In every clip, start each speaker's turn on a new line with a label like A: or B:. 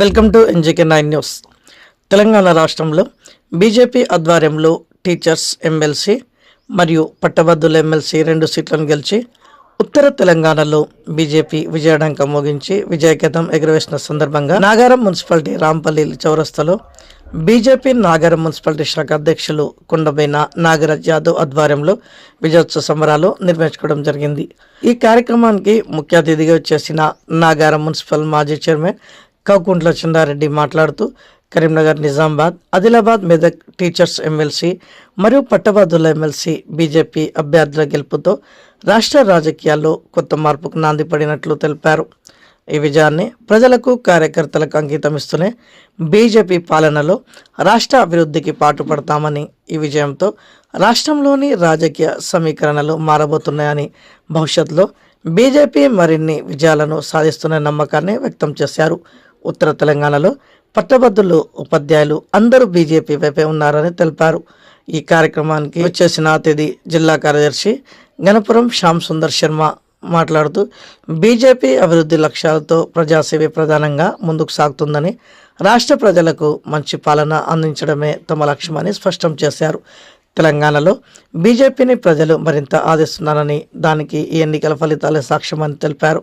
A: Welcome to N J K nine news. Telangana రాష్ట్రంలో BJP ఆధ్వర్యంలో teachers MLC మరియు పట్టభద్రుల ఎమ్మెల్సీ రెండు సీట్లను గెలిచి ఉత్తర తెలంగాణలో బీజేపీ విజయడంకం మోగించి విజయకేతం ఎగురవేసిన సందర్భంగా నాగారం మున్సిపాలిటీ రాంపల్లి చౌరస్తాలో బీజేపీ నాగారం మున్సిపాలిటీ శాఖ అధ్యక్షులు కొండబైన నాగరాజ్ యాదవ్ ఆధ్వర్యంలో విజయోత్సవ సంబరాలు నిర్వహించుకోవడం జరిగింది. ఈ కార్యక్రమానికి ముఖ్య అతిథిగా వచ్చేసిన నాగారం మున్సిపల్ మాజీ చైర్మన్ కౌకుంట్ల చందారెడ్డి మాట్లాడుతూ Karimnagar Nizamabad Adilabad Medak teachers M L C మరియు పట్టభద్రుల ఎమ్మెల్సీ బీజేపీ అభ్యర్థుల గెలుపుతో రాష్ట్ర రాజకీయాల్లో కొత్త మార్పుకు నాంది పడినట్లు తెలిపారు. ఈ విజయాన్ని ప్రజలకు కార్యకర్తలకు అంకితం ఇస్తూనే బీజేపీ పాలనలో రాష్ట్ర అభివృద్ధికి పాటుపడతామని ఈ విజయంతో రాష్ట్రంలోని రాజకీయ సమీకరణలు మారబోతున్నాయని భవిష్యత్తులో బీజేపీ మరిన్ని విజయాలను సాధిస్తున్న నమ్మకాన్ని వ్యక్తం చేశారు. ఉత్తర తెలంగాణలో పట్టభద్రులు ఉపాధ్యాయులు అందరూ బీజేపీ వైపే ఉన్నారని తెలిపారు. ఈ కార్యక్రమానికి వచ్చేసిన అతిథి జిల్లా కార్యదర్శి గణపురం శ్యామ్ సుందర్ శర్మ మాట్లాడుతూ బీజేపీ అభివృద్ధి లక్ష్యాలతో ప్రజాసేవ ప్రధానంగా ముందుకు సాగుతుందని రాష్ట్ర ప్రజలకు మంచి పాలన అందించడమే తమ లక్ష్యమని స్పష్టం చేశారు. తెలంగాణలో బీజేపీని ప్రజలు మరింత ఆదిస్తున్నారని దానికి ఈ ఎన్నికల ఫలితాలే సాక్ష్యమని తెలిపారు.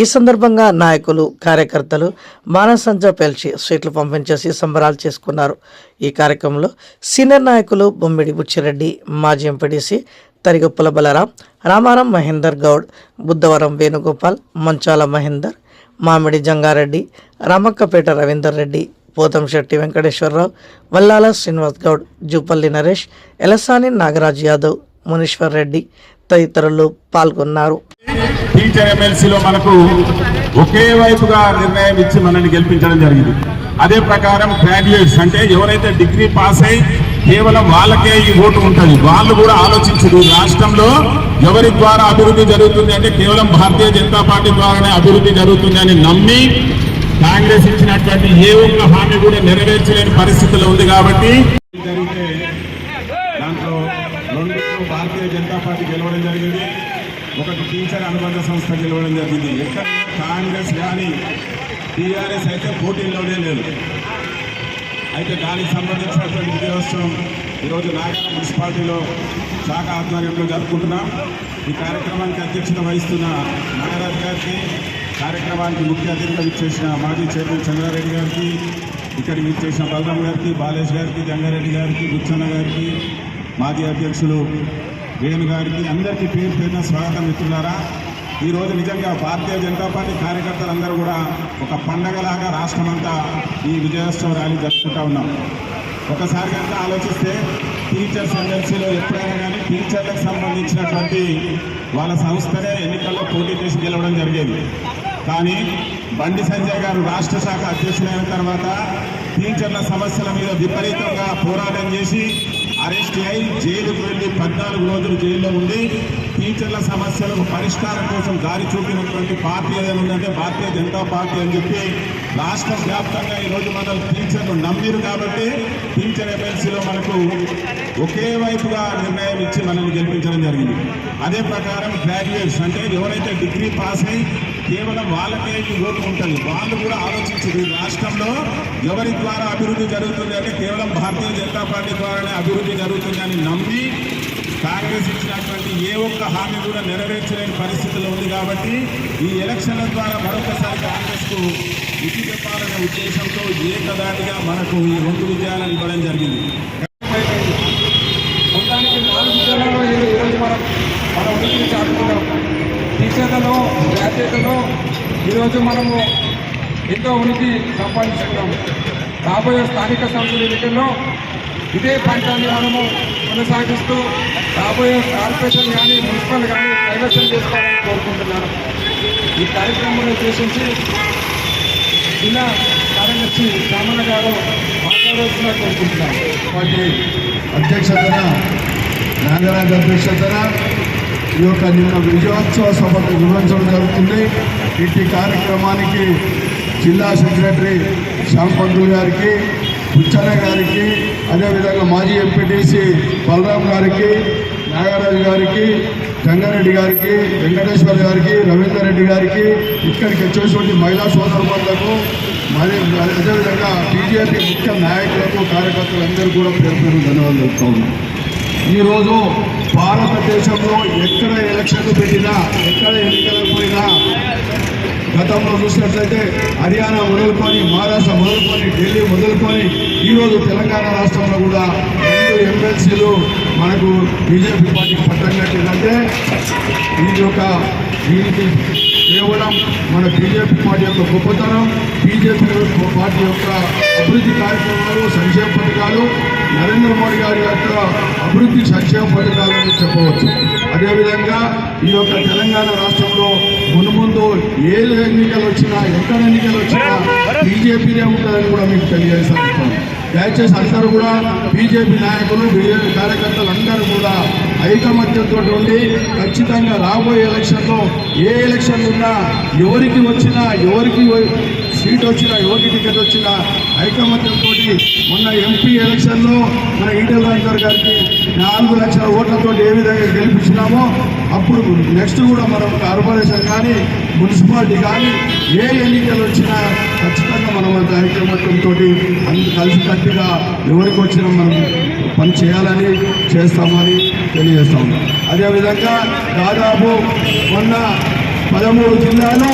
A: ఈ సందర్భంగా నాయకులు కార్యకర్తలు బాణసంచా పేల్చి స్వీట్లు పంపించేసి సంబరాలు చేసుకున్నారు. ఈ కార్యక్రమంలో సీనియర్ నాయకులు బొమ్మిడి బుచ్చిరెడ్డి మాజీ M P D C Tarigoppula Balram Ramaram Mahender Goud Buddhavaram Venugopal Manchala Mahender Mamidi Jangareddy Ramakkapeta Ravinder Reddy Pothamsetti Venkateswararao Vallala Srinivas Goud Jupally Naresh ఎలసాని Nagaraj Yadav Muneeshwar Reddy తదితరులు పాల్గొన్నారు.
B: టీచర్ ఎమ్మెల్సీలో మనకు ఒకే వైపుగా నిర్ణయం ఇచ్చి మనల్ని గెలిపించడం జరిగింది. అదే ప్రకారం గ్రాడ్యుయేట్స్ అంటే ఎవరైతే డిగ్రీ పాస్ అయి కేవలం వాళ్ళకే ఈ ఓటు ఉంటుంది. వాళ్ళు కూడా ఆలోచించదు రాష్ట్రంలో ఎవరి ద్వారా అభివృద్ధి జరుగుతుంది అంటే కేవలం భారతీయ జనతా పార్టీ ద్వారానే అభివృద్ధి జరుగుతుంది అని నమ్మి కాంగ్రెస్ ఇచ్చినటువంటి ఏ ఒక్క హామీ కూడా నెరవేర్చలేని పరిస్థితిలో ఉంది కాబట్టి జరిగితే దాంట్లో రెండు భారతీయ జనతా పార్టీ గెలవడం జరిగింది. ఒకటి టీచర్ అనుబంధ సంస్థ గెలవడం జరిగింది. ఎక్కడ కాంగ్రెస్ కానీ టీఆర్ఎస్ అయితే పోటీల్లోనే లేదు. అయితే దానికి సంబంధించినటువంటి విజయోత్సవం ఈరోజు నాగర్ మున్సిపాలిటీలో శాఖ ఆధ్వర్యంలో జరుపుకుంటున్నాం. ఈ కార్యక్రమానికి అధ్యక్షత వహిస్తున్న నాగరాజు గారికి కార్యక్రమానికి ముఖ్య అతిథిగా విచ్చేసిన మాజీ చైర్మన్ చంద్రారెడ్డి గారికి ఇక్కడికి విచ్చేసిన బలరాం గారికి బాలేష్ గారికి జంగారెడ్డి గారికి బుచ్చన్న గారికి మాజీ అధ్యక్షులు వేణు గారికి అందరికీ పేరు పేరున స్వాగతం ఇస్తున్నారా ఈరోజు నిజంగా భారతీయ జనతా పార్టీ కార్యకర్తలందరూ కూడా ఒక పండగలాగా రాష్ట్రమంతా ఈ విజయోత్సవ ర్యాలీ జరుపుకుంటా ఉన్నాం. ఒకసారి కనుక ఆలోచిస్తే టీచర్స్ ఎమ్మెల్సీలో ఎప్పుడైనా కానీ టీచర్లకు సంబంధించినటువంటి వాళ్ళ సంస్థనే ఎన్నికల్లో పోటీ చేసి గెలవడం జరిగేది. కానీ బండి సంజయ్ గారు రాష్ట్ర శాఖ అధ్యక్షులైన తర్వాత టీచర్ల సమస్యల మీద విపరీతంగా పోరాటం చేసి అరెస్ట్ అయి జైలుకు వెళ్ళి పద్నాలుగు రోజులు జైల్లో ఉండి టీచర్ల సమస్యలకు పరిష్కారం కోసం దారి చూపినటువంటి పార్టీ ఏదైనా ఉందంటే భారతీయ జనతా పార్టీ అని చెప్పి రాష్ట్ర వ్యాప్తంగా ఈరోజు మనం టీచర్లు నమ్మిరు కాబట్టి టీచర్ ఎమ్మెల్సీలో మనకు ఒకే వైపుగా నిర్ణయం ఇచ్చి మనల్ని గెలిపించడం జరిగింది. అదే ప్రకారం గ్రాడ్యుయేట్స్ అంటే ఎవరైతే డిగ్రీ పాస్ అయి కేవలం వాళ్ళకే ఓటు ఉంటుంది. వాళ్ళు కూడా ఆలోచించదు ఈ రాష్ట్రంలో ఎవరి ద్వారా అభివృద్ధి జరుగుతుంది అంటే కేవలం భారతీయ జనతా పార్టీ ద్వారానే అభివృద్ధి జరుగుతుంది అని నమ్మి కాంగ్రెస్ ఇచ్చినటువంటి ఏ ఒక్క హామీ కూడా నెరవేర్చలేని పరిస్థితిలో ఉంది కాబట్టి ఈ ఎలక్షన్ల ద్వారా మరొకసారి కాంగ్రెస్కు ఇది చెప్పాలనే ఉద్దేశంతో ఏకదాటిగా మనకు ఈ రెండు విజయాలను ఇవ్వడం జరిగింది.
C: మొత్తానికి నాలుగు జిల్లాలో ఈ- ఈరోజు మనం మన చాటుకున్నాం. టీచర్లలో గ్రాడ్యుయేట్లలో ఈరోజు మనము ఎంతో ఉనికి సంపాదించుకున్నాం. రాబోయే స్థానిక సంస్థల ఎన్నికల్లో ఇదే పంటాన్ని మనము కొనసాగిస్తూ రాబోయే కార్పొరేషన్ కానీ మున్సిపల్ కానీ కైవసం చేసుకోవాలని కోరుకుంటున్నాను. ఈ కార్యక్రమం ఉద్దేశించి జిల్లా కార్యదర్శి రామన్న గారు మాట్లాడవలసిన కోరుకుంటున్నాను.
D: పార్టీ అధ్యక్షతన నాగరాజ్ అధ్యక్షతన ఈ యొక్క నిన్న విజయోత్సవ సభకు నిర్వహించడం జరుగుతుంది. ఇట్టి కార్యక్రమానికి జిల్లా సెక్రటరీ శ్యామ్ పంతులు గారికి బుచ్చన్న గారికి అదేవిధంగా మాజీ ఎంపీటీసీ బలరాం గారికి నాగరాజు గారికి జంగారెడ్డి గారికి వెంకటేశ్వర గారికి రవీందర్ రెడ్డి గారికి ఇక్కడికి వచ్చేటువంటి మహిళా సోదరులకు మరి అదేవిధంగా బీజేపీ ముఖ్య నాయకులకు కార్యకర్తలందరూ కూడా పేరు పేరు ధన్యవాదాలు చెప్తా ఉన్నాం. ఈరోజు భారతదేశంలో ఎక్కడ ఎలక్షన్లు పెట్టినా ఎక్కడ ఎన్నికలకు పోయినా గతంలో చూసినట్లయితే హర్యానా మొదలుకొని మహారాష్ట్ర మొదలుకొని ఢిల్లీ తీసుకొని ఈరోజు తెలంగాణ రాష్ట్రంలో కూడా రెండు ఎమ్మెల్సీలు మనకు బీజేపీ పార్టీకి పట్టం కట్టిందంటే దీని యొక్క దీనికి కేవలం మన బీజేపీ పార్టీ యొక్క గొప్పతనం బీజేపీ పార్టీ యొక్క అభివృద్ధి కార్యక్రమాలు సంక్షేమ పథకాలు నరేంద్ర మోడీ గారి యొక్క అభివృద్ధి సంక్షేమ పథకాలు అని చెప్పవచ్చు. అదేవిధంగా ఈ యొక్క తెలంగాణ రాష్ట్రంలో మునుముందు ఏ ఎన్నికలు వచ్చినా ఎక్కడ ఎన్నికలు వచ్చినా బీజేపీనే ఉంటుందని కూడా మీకు తెలియజేస్తాను దయచేసి అందరూ కూడా బీజేపీ నాయకులు బీజేపీ కార్యకర్తలు అందరూ కూడా ఐకమత్యంతో ఉండి ఖచ్చితంగా రాబోయే ఎలక్షన్లో ఏ ఎలక్షన్ ఉన్నా ఎవరికి వచ్చినా ఎవరికి సీట్ వచ్చినా ఎవరికి టికెట్ వచ్చినా ఐకమత్యంతో మొన్న ఎంపీ ఎలక్షన్లో మన ఈటెల రాజేందర్ గారికి నాలుగు లక్షల ఓట్లతో ఏ విధంగా గెలిపించినామో అప్పుడు నెక్స్ట్ కూడా మనం కార్పొరేషన్ కానీ మున్సిపాలిటీ కానీ ఏ ఎన్నికలు వచ్చినా కార్యక్రమత్వంతో అంత కలిసికట్టుగా ఎవరికి వచ్చినా మనం పని చేయాలని చేస్తామని తెలియజేస్తాం అదేవిధంగా దాదాపు మొన్న పదమూడు జిల్లాలు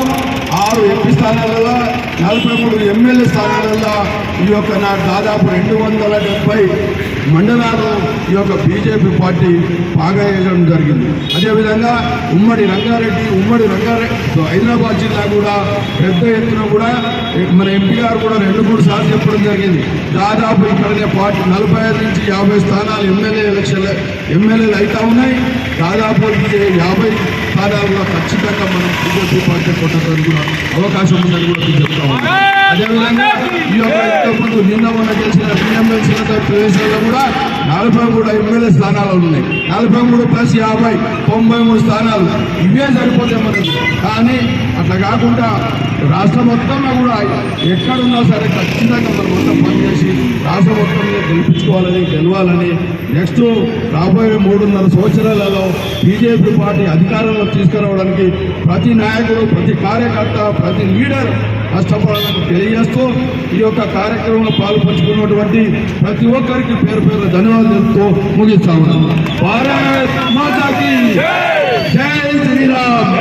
D: ఆరు ఎంపీ స్థానాలలో నలభై మూడు ఎమ్మెల్యే స్థానాలలో ఈ యొక్క నాకు దాదాపు రెండు వందల డెబ్బై మండలాల్లో ఈ యొక్క బీజేపీ పార్టీ బాగా వేయడం జరిగింది. అదేవిధంగా ఉమ్మడి రంగారెడ్డి ఉమ్మడి రంగారెడ్డి హైదరాబాద్ జిల్లా కూడా పెద్ద ఎత్తున కూడా మన ఎంపీ గారు కూడా రెండు మూడు సార్లు చెప్పడం జరిగింది. దాదాపు ఇక్కడనే పార్టీ నలభై ఐదు నుంచి యాభై స్థానాలు ఎమ్మెల్యే ఎలక్షన్లు ఎమ్మెల్యేలు అవుతా ఉన్నాయి. దాదాపు యాభై స్థానాలు ఖచ్చితంగా మనం బీజేపీ పార్టీ కొట్టడానికి కూడా అవకాశం ఉందని కూడా మీకు చెప్తా ఉన్నాను అదేవిధంగా ఈ యొక్క ఇంతకుముందు నిన్న మొన్న చేసిన పిఎంఎల్సీలతో ప్రదేశాల్లో కూడా నలభై మూడు ఎమ్మెల్యే స్థానాలు ఉన్నాయి. నలభై మూడు ప్లస్ యాభై తొంభై మూడు స్థానాలు. ఇవే సరిపోతాయి మనకి. కానీ అట్లా కాకుండా రాష్ట్రం మొత్తంలో కూడా ఎక్కడున్నా సరే ఖచ్చితంగా మనం మొత్తం పనిచేసి రాష్ట్రం మొత్తం గెలిపించుకోవాలని గెలవాలని నెక్స్ట్ రాబోయే మూడున్నర సంవత్సరాలలో బీజేపీ పార్టీ అధికారంలో తీసుకురావడానికి ప్రతి నాయకుడు ప్రతి కార్యకర్త ప్రతి లీడర్ కష్టపడాలని తెలియజేస్తూ ఈ యొక్క కార్యక్రమంలో పాల్పంచుకున్నటువంటి ప్రతి ఒక్కరికి పేరు పేరు ధన్యవాదాలు తెలుపుతూ ముగిస్తా ఉన్నాను భారత్ మాతాకి జై శ్రీరామ్!